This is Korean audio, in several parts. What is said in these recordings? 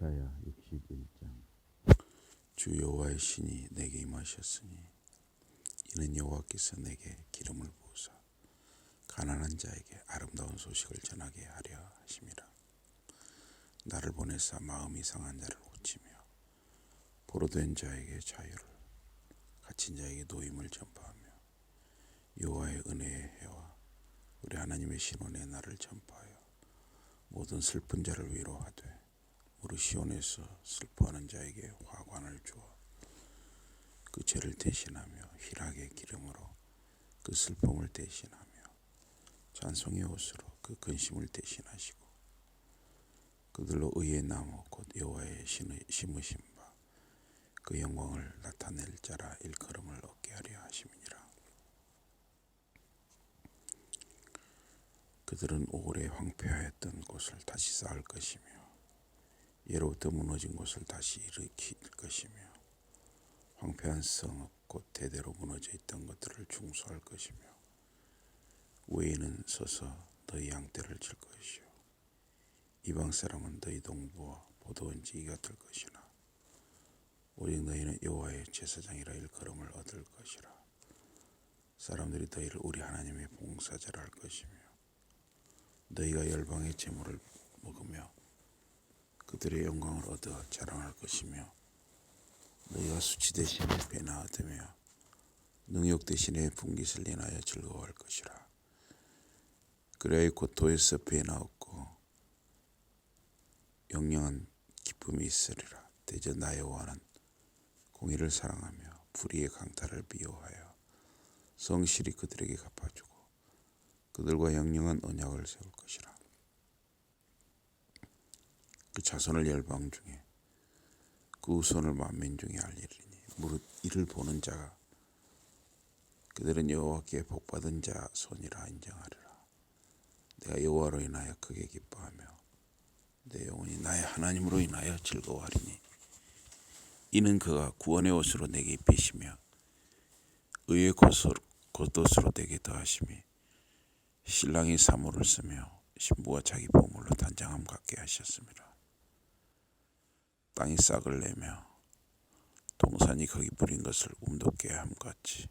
이사야 61장. 주 여호와의 신이 내게 임하셨으니 이는 여호와께서 내게 기름을 부으사 가난한 자에게 아름다운 소식을 전하게 하려 하심이라. 나를 보내사 마음이 상한 자를 고치며 보로된 자에게 자유를 갇힌 자에게 노임을 전파하며 여호와의 은혜의 해와 우리 하나님의 신원의 날을 전파하여 모든 슬픈 자를 위로하되 무릇 시온에서 슬퍼하는 자에게 화관을 주어 그 죄를 대신하며 희락의 기름으로 그 슬픔을 대신하며 찬송의 옷으로 그 근심을 대신하시고 그들로 의의 나무 곧 여호와의 심으신 바 그 영광을 나타낼 자라 일컬음을 얻게 하려 하심이니라. 그들은 오래 황폐하였던 곳을 다시 쌓을 것이며 예로부터 무너진 곳을 다시 일으킬 것이며 황폐한 성읍 곧 대대로 무너져 있던 것들을 중수할 것이며 외인은 서서 너희 양떼를 칠 것이요. 이방 사람은 너희 동부와 보도원지기가 될 것이나 오직 너희는 여호와의 제사장이라 일컬음을 얻을 것이라. 사람들이 너희를 우리 하나님의 봉사자라 할 것이며 너희가 열방의 재물을 먹으며 그들의 영광을 얻어 자랑할 것이며 너희가 수치 대신에 배나 얻으며 능욕 대신에 분깃을 인하여 즐거워할 것이라. 그래야 고토에서 배나 얻고 영영한 기쁨이 있으리라. 대저 나의 여호와는 공의를 사랑하며 불의의 강탈을 미워하여 성실히 그들에게 갚아주고 그들과 영영한 언약을 세울 것이라 그 자손을 열방 중에 그 후손을 만민 중에 알리리니. 무릇 이를 보는 자가 그들은 여호와께 복받은 자 손이라 인정하리라. 내가 여호와로 인하여 크게 기뻐하며 내 영혼이 나의 하나님으로 인하여 즐거워하리니. 이는 그가 구원의 옷으로 내게 입히시며 의의 겉옷- 겉옷으로 내게 더하심이 신랑이 사물을 쓰며 신부가 자기 보물로 단장함 같게 하셨습니다. 땅이 싹을 내며 동산이 거기 뿌린 것을 움돋게 함 같이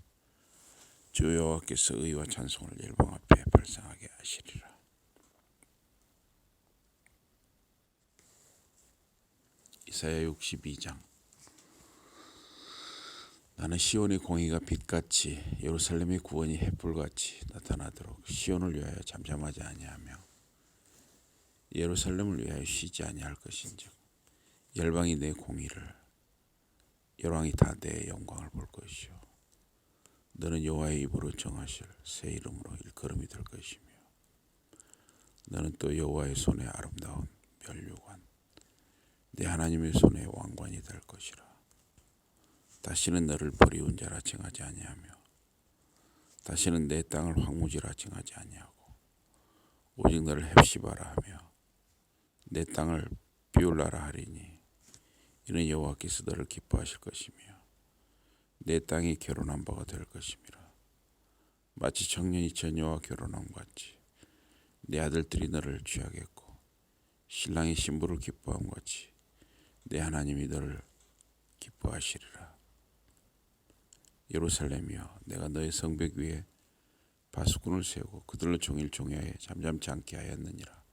주 여호와께서 의와 찬송을 열방 앞에 발생하게 하시리라. 이사야 62장 나는 시온의 공의가 빛같이 예루살렘의 구원이 햇불같이 나타나도록 시온을 위하여 잠잠하지 아니하며 예루살렘을 위하여 쉬지 아니할 것인즉 열방이 내 공의를 열왕이 다 내 영광을 볼 것이요. 너는 여호와의 입으로 정하실 새 이름으로 일컬음이 될 것이며 너는 또 여호와의 손에 아름다운 면류관 내 하나님의 손에 왕관이 될 것이라. 다시는 너를 버리운 자라 칭하지 아니하며 다시는 내 땅을 황무지라 칭하지 아니하고 오직 너를 헵시바라 하며 내 땅을 비울라라 하리니 이는 여호와께서 너를 기뻐하실 것이며 내 땅이 결혼한 바가 될 것임이라. 마치 청년이 처녀와 결혼함 같이 내 아들들이 너를 취하겠고 신랑이 신부를 기뻐함 같이 내 하나님이 너를 기뻐하시리라. 예루살렘이여 내가 너의 성벽 위에 바수꾼을 세우고 그들로 종일 종야에 잠잠치 않게 하였느니라.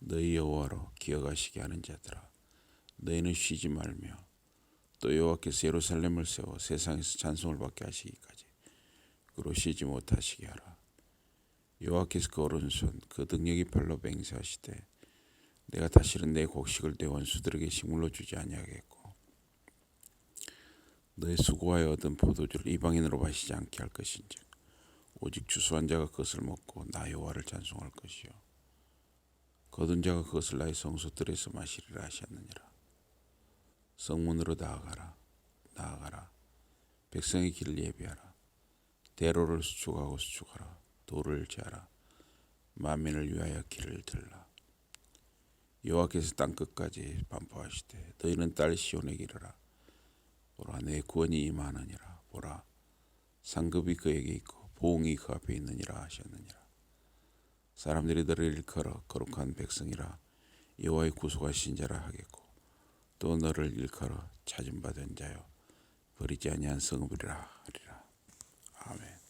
너희 여호와로 기억하시게 하는 자들아 너희는 쉬지 말며 또 여호와께서 예루살렘을 세워 세상에서 찬송을 받게 하시기까지 그로 쉬지 못하시게 하라. 여호와께서 그 오른손 그 능력이 발로 맹세하시되 내가 다시는 내 곡식을 내 원수들에게 식물로 주지 아니하겠고 너의 수고하여 얻은 포도주를 이방인으로 마시지 않게 할 것인즉 오직 주수한 자가 그것을 먹고 나 여호와를 찬송할 것이요. 거둔 자가 그것을 나의 성소들에서 마시리라 하셨느니라 성문으로 나아가라 나아가라. 백성의 길을 예비하라. 대로를 수축하고 수축하라. 돌을 재하라. 만민을 위하여 길을 들라. 여호와께서 땅 끝까지 반포하시되 너희는 딸 시온에게 이르라. 보라 내 구원이 임하느니라. 보라 상급이 그에게 있고 보응이 그 앞에 있느니라 하셨느니라. 사람들이 너를 일컬어 거룩한 백성이라. 여호와의 구속하신 자라 하겠고 또 너를 일컬어 찾은 받은 자요. 버리지 아니한 성읍이라 하리라. 아멘